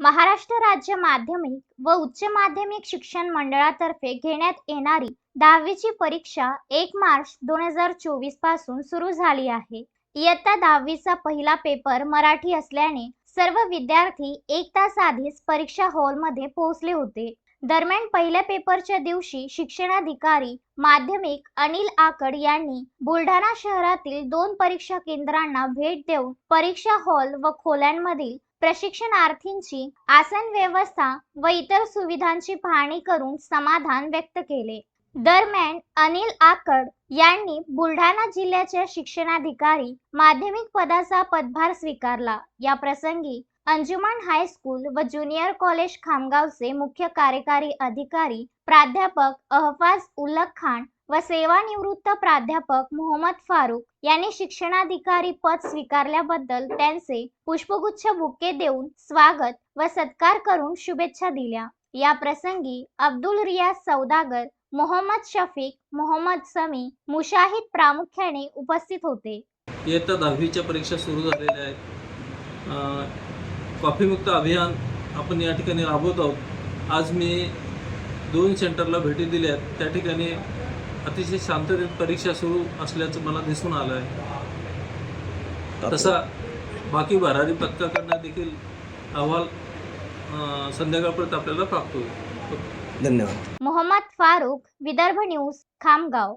महाराष्ट्र राज्य माध्यमिक व उच्च माध्यमिक शिक्षण मंडळातर्फे घेण्यात येणारी दहावीची परीक्षा एक मार्च दोन हजार चोवीसपासून सुरू झाली आहे. इयत्ता दहावीचा पहिला पेपर मराठी असल्याने सर्व विद्यार्थी एक तास आधीच परीक्षा हॉलमध्ये पोहोचले होते. दरम्यान पहिल्या पेपरच्या दिवशी शिक्षणाधिकारी माध्यमिक अनिल आकड यांनी बुलढाणा शहरातील दोन परीक्षा केंद्रांना भेट देऊन परीक्षा हॉल व खोल्यांमधील प्रशिक्षणार्थींची आसन व्यवस्था व इतर सुविधांची पाहणी करून समाधान व्यक्त केले. दरम्यान अनिल आकड यांनी बुलढाणा जिल्ह्याच्या शिक्षणाधिकारी माध्यमिक पदाचा पदभार स्वीकारला. या प्रसंगी अंजुमन हायस्कूल व ज्युनियर कॉलेज खामगावचे मुख्य कार्यकारी अधिकारी प्राध्यापक अहफाज उल्लख खान व सेवानिवृत्त प्राध्यापक मोहम्मद फारूक यांनी शिक्षणाधिकारी पद स्वीकारल्याबद्दल त्यांचे पुष्पगुच्छ बुके देऊन स्वागत व सत्कार करून शुभेच्छा दिल्या. या प्रसंगी अब्दुल रियाज सौदागर मोहम्मद शफीक मोहम्मद समी मुशाहिद प्रामुख्याने उपस्थित होते. इयत्ता दहावीच्या परीक्षा सुरू झालेल्या आहेत. कॉफीमुक्त अभियान आपण या ठिकाणी राबवत आहोत. आज मी दोन सेंटरला भेटी दिल्या आहेत त्या ठिकाणी अतिशय शांततेत परीक्षा सुरू असल्याचं मला दिसून आलं आहे तसा बाकी भरारी पथकाकडनं देखील अहवाल संध्याकाळपर्यंत आपल्याला प्राप्त होईल. धन्यवाद. मोहम्मद फारूक विदर्भ न्यूज खामगाव.